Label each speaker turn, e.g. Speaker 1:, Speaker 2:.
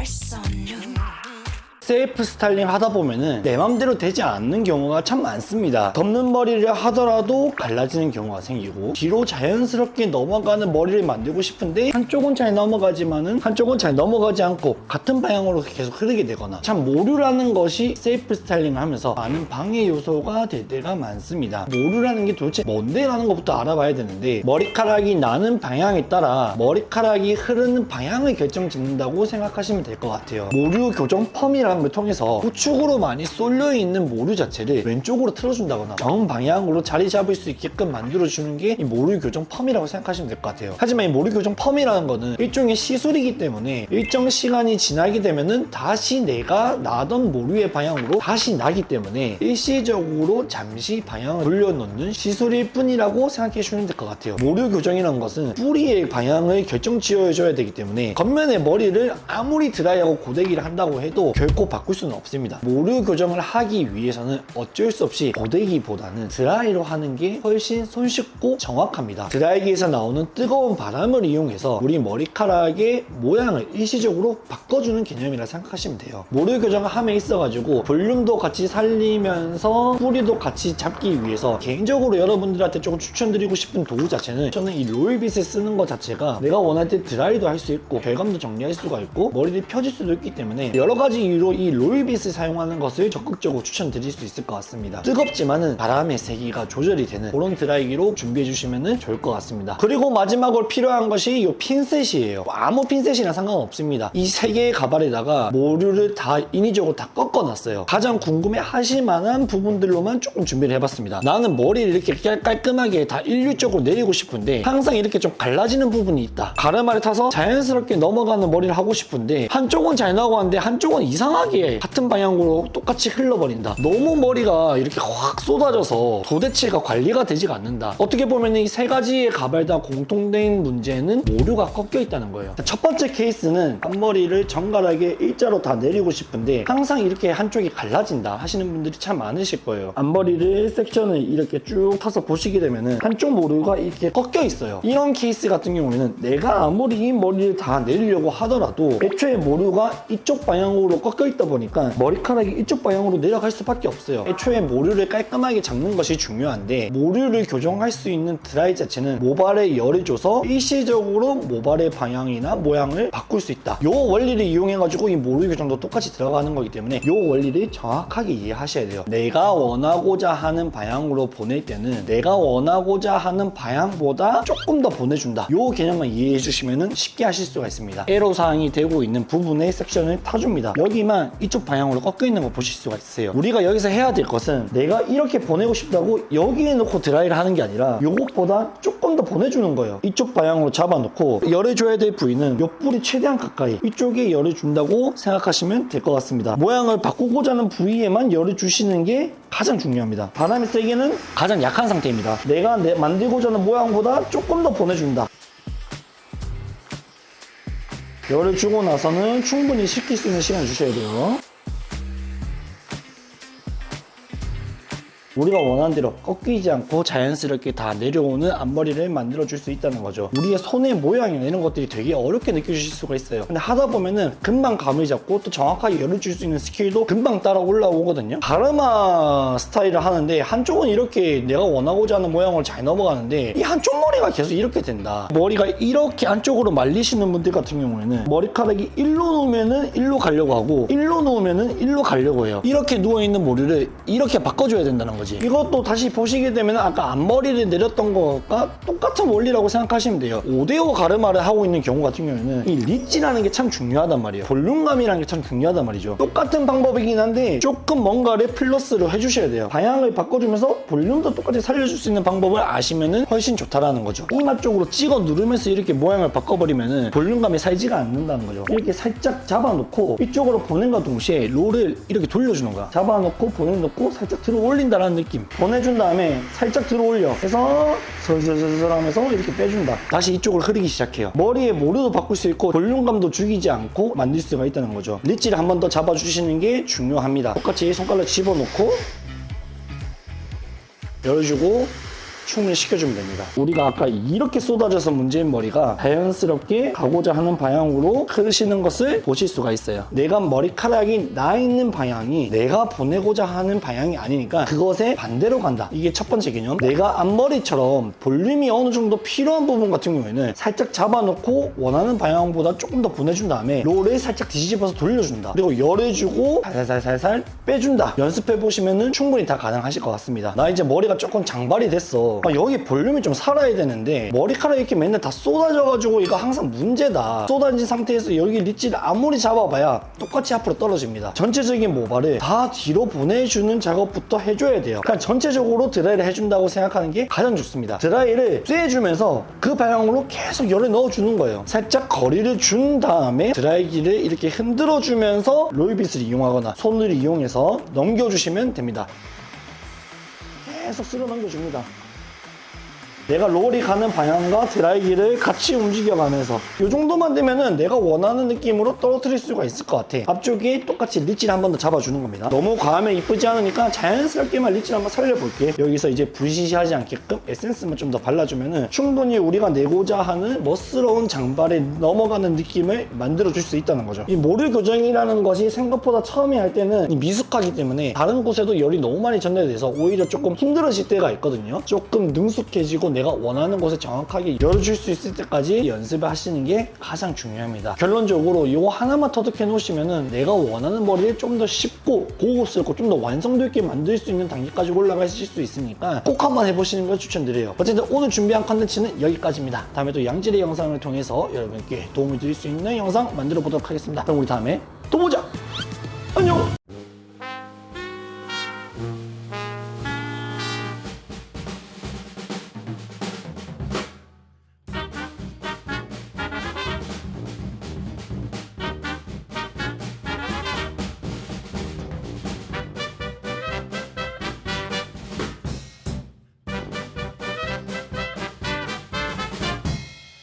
Speaker 1: Fresh on you.
Speaker 2: 셀프 스타일링 하다 보면은 내 맘대로 되지 않는 경우가 참 많습니다. 덮는 머리를 하더라도 갈라지는 경우가 생기고 뒤로 자연스럽게 넘어가는 머리를 만들고 싶은데 한쪽은 잘 넘어가지만은 한쪽은 잘 넘어가지 않고 같은 방향으로 계속 흐르게 되거나 참 모류라는 것이 셀프 스타일링을 하면서 많은 방해 요소가 될 때가 많습니다. 모류라는 게 도대체 뭔데 라는 것부터 알아봐야 되는데 머리카락이 나는 방향에 따라 머리카락이 흐르는 방향을 결정 짓는다고 생각하시면 될 것 같아요. 모류 교정 펌이라는 걸 통해서 우측으로 많이 쏠려 있는 모류 자체를 왼쪽으로 틀어준다거나 정 방향으로 자리 잡을 수 있게끔 만들어주는 게 이 모류 교정 펌이라고 생각하시면 될 것 같아요. 하지만 이 모류 교정 펌이라는 거는 일종의 시술이기 때문에 일정 시간이 지나게 되면은 다시 내가 나던 모류의 방향으로 다시 나기 때문에 일시적으로 잠시 방향을 돌려놓는 시술일 뿐이라고 생각해 주시면 될 것 같아요. 모류 교정이라는 것은 뿌리의 방향을 결정 지어줘야 되기 때문에 겉면의 머리를 아무리 드라이하고 고데기를 한다고 해도 결코 바꿀 수는 없습니다. 모류 교정을 하기 위해서는 어쩔 수 없이 고데기보다는 드라이로 하는 게 훨씬 손쉽고 정확합니다. 드라이기에서 나오는 뜨거운 바람을 이용해서 우리 머리카락의 모양을 일시적으로 바꿔주는 개념이라 생각하시면 돼요. 모류 교정을 함에 있어 가지고 볼륨도 같이 살리면서 뿌리도 같이 잡기 위해서 개인적으로 여러분들한테 조금 추천드리고 싶은 도구 자체는 저는 이 롤빗을 쓰는 것 자체가 내가 원할 때 드라이도 할 수 있고 결감도 정리할 수가 있고 머리를 펴질 수도 있기 때문에 여러 가지 이유로 이 롤빗을 사용하는 것을 적극적으로 추천드릴 수 있을 것 같습니다. 뜨겁지만은 바람의 세기가 조절이 되는 그런 드라이기로 준비해 주시면 좋을 것 같습니다. 그리고 마지막으로 필요한 것이 이 핀셋이에요. 아무 핀셋이나 상관없습니다. 이 세 개의 가발에다가 모류를 다 인위적으로 다 꺾어놨어요. 가장 궁금해 하실 만한 부분들로만 조금 준비를 해봤습니다. 나는 머리를 이렇게 깔- 깔끔하게 다 일률적으로 내리고 싶은데 항상 이렇게 좀 갈라지는 부분이 있다. 가르마를 타서 자연스럽게 넘어가는 머리를 하고 싶은데 한쪽은 잘 나가는데 한쪽은 이상 하게 같은 방향으로 똑같이 흘러버린다. 너무 머리가 이렇게 확 쏟아져서 도대체가 관리가 되지가 않는다. 어떻게 보면 이 세 가지의 가발 다 공통된 문제는 모류가 꺾여 있다는 거예요. 첫 번째 케이스는 앞머리를 정갈하게 일자로 다 내리고 싶은데 항상 이렇게 한쪽이 갈라진다 하시는 분들이 참 많으실 거예요. 앞머리를 섹션을 이렇게 쭉 타서 보시게 되면은 한쪽 모류가 이렇게 꺾여 있어요. 이런 케이스 같은 경우에는 내가 아무리 이 머리를 다 내리려고 하더라도 애초에 모류가 이쪽 방향으로 꺾여 있다 보니까 머리카락이 이쪽 방향으로 내려갈 수밖에 없어요. 애초에 모류를 깔끔하게 잡는 것이 중요한데 모류를 교정할 수 있는 드라이 자체는 모발에 열을 줘서 일시적으로 모발의 방향이나 모양을 바꿀 수 있다. 요 원리를 이용해 가지고 이 모류 교정도 똑같이 들어가는 거기 때문에 요 원리를 정확하게 이해하셔야 돼요. 내가 원하고자 하는 방향으로 보낼 때는 내가 원하고자 하는 방향보다 조금 더 보내준다. 요 개념만 이해해 주시면 쉽게 하실 수가 있습니다. 애로사항이 되고 있는 부분의 섹션을 타줍니다. 여기만 이쪽 방향으로 꺾여 있는 거 보실 수가 있어요. 우리가 여기서 해야 될 것은 내가 이렇게 보내고 싶다고 여기에 놓고 드라이를 하는 게 아니라 요것보다 조금 더 보내주는 거예요. 이쪽 방향으로 잡아놓고 열을 줘야 될 부위는 요 뿌리 최대한 가까이 이쪽에 열을 준다고 생각하시면 될 것 같습니다. 모양을 바꾸고자 하는 부위에만 열을 주시는 게 가장 중요합니다. 바람의 세기는 가장 약한 상태입니다. 내가 내 만들고자 하는 모양보다 조금 더 보내준다. 열을 주고 나서는 충분히 식힐 수 있는 시간을 주셔야 돼요. 우리가 원하는 대로 꺾이지 않고 자연스럽게 다 내려오는 앞머리를 만들어 줄 수 있다는 거죠. 우리의 손의 모양이나 이런 것들이 되게 어렵게 느껴지실 수가 있어요. 근데 하다 보면은 금방 감을 잡고 또 정확하게 열을 줄 수 있는 스킬도 금방 따라 올라오거든요. 가르마 스타일을 하는데 한쪽은 이렇게 내가 원하고자 하는 모양으로 잘 넘어가는데 이 한쪽 머리가 계속 이렇게 된다. 머리가 이렇게 안쪽으로 말리시는 분들 같은 경우에는 머리카락이 일로 누우면은 일로 가려고 하고 일로 누우면은 일로 가려고 해요. 이렇게 누워 있는 머리를 이렇게 바꿔줘야 된다는 거 지. 이것도 다시 보시게 되면 아까 앞머리를 내렸던 것과 똑같은 원리라고 생각하시면 돼요. 5대5 가르마를 하고 있는 경우 같은 경우에는 이 리치라는 게 참 중요하단 말이에요. 볼륨감이라는 게 참 중요하단 말이죠. 똑같은 방법이긴 한데 조금 뭔가를 플러스로 해주셔야 돼요. 방향을 바꿔주면서 볼륨도 똑같이 살려줄 수 있는 방법을 아시면은 훨씬 좋다라는 거죠. 이마 쪽으로 찍어 누르면서 이렇게 모양을 바꿔버리면은 볼륨감이 살지가 않는다는 거죠. 이렇게 살짝 잡아놓고 이쪽으로 보낸과 동시에 롤을 이렇게 돌려주는 거야. 잡아놓고 보내놓고 살짝 들어 올린다라는 느낌. 보내준 다음에 살짝 들어 올려. 해서 설설설설 하면서 이렇게 빼준다. 다시 이쪽으로 흐르기 시작해요. 머리에 모류도 바꿀 수 있고 볼륨감도 죽이지 않고 만들 수가 있다는 거죠. 리치를 한 번 더 잡아주시는 게 중요합니다. 똑같이 손가락 집어넣고 열어주고 충분히 식혀주면 됩니다. 우리가 아까 이렇게 쏟아져서 문제인 머리가 자연스럽게 가고자 하는 방향으로 흐르시는 것을 보실 수가 있어요. 내가 머리카락이 나 있는 방향이 내가 보내고자 하는 방향이 아니니까 그것에 반대로 간다. 이게 첫 번째 개념. 내가 앞머리처럼 볼륨이 어느 정도 필요한 부분 같은 경우에는 살짝 잡아놓고 원하는 방향보다 조금 더 보내준 다음에 롤을 살짝 뒤집어서 돌려준다. 그리고 열해주고 살살살살 빼준다. 연습해 보시면은 충분히 다 가능하실 것 같습니다. 나 이제 머리가 조금 장발이 됐어. 아, 여기 볼륨이 좀 살아야 되는데 머리카락 이렇게 맨날 다 쏟아져가지고 이거 항상 문제다. 쏟아진 상태에서 여기 리치를 아무리 잡아봐야 똑같이 앞으로 떨어집니다. 전체적인 모발을 다 뒤로 보내주는 작업부터 해줘야 돼요. 그냥 전체적으로 드라이를 해준다고 생각하는 게 가장 좋습니다. 드라이를 쐬주면서 그 방향으로 계속 열을 넣어주는 거예요. 살짝 거리를 준 다음에 드라이기를 이렇게 흔들어주면서 롤빗을 이용하거나 손을 이용해서 넘겨주시면 됩니다. 계속 쓸어 넘겨줍니다. 내가 롤이 가는 방향과 드라이기를 같이 움직여가면서 이 정도만 되면은 내가 원하는 느낌으로 떨어뜨릴 수가 있을 것 같아. 앞쪽에 똑같이 리치를 한 번 더 잡아주는 겁니다. 너무 과하면 이쁘지 않으니까 자연스럽게만 리치를 한번 살려볼게. 여기서 이제 부시시하지 않게끔 에센스만 좀 더 발라주면은 충분히 우리가 내고자 하는 멋스러운 장발에 넘어가는 느낌을 만들어줄 수 있다는 거죠. 이 모를 교정이라는 것이 생각보다 처음에 할 때는 이 미숙하기 때문에 다른 곳에도 열이 너무 많이 전달돼서 오히려 조금 힘들어질 때가 있거든요. 조금 능숙해지고 내가 원하는 곳에 정확하게 열어줄 수 있을 때까지 연습을 하시는 게 가장 중요합니다. 결론적으로 이거 하나만 터득해 놓으시면은 내가 원하는 머리를 좀 더 쉽고 고급스럽고 좀 더 완성도 있게 만들 수 있는 단계까지 올라가실 수 있으니까 꼭 한번 해보시는 걸 추천드려요. 어쨌든 오늘 준비한 컨텐츠는 여기까지입니다. 다음에 또 양질의 영상을 통해서 여러분께 도움을 드릴 수 있는 영상 만들어 보도록 하겠습니다. 그럼 우리 다음에 또 보자. 안녕.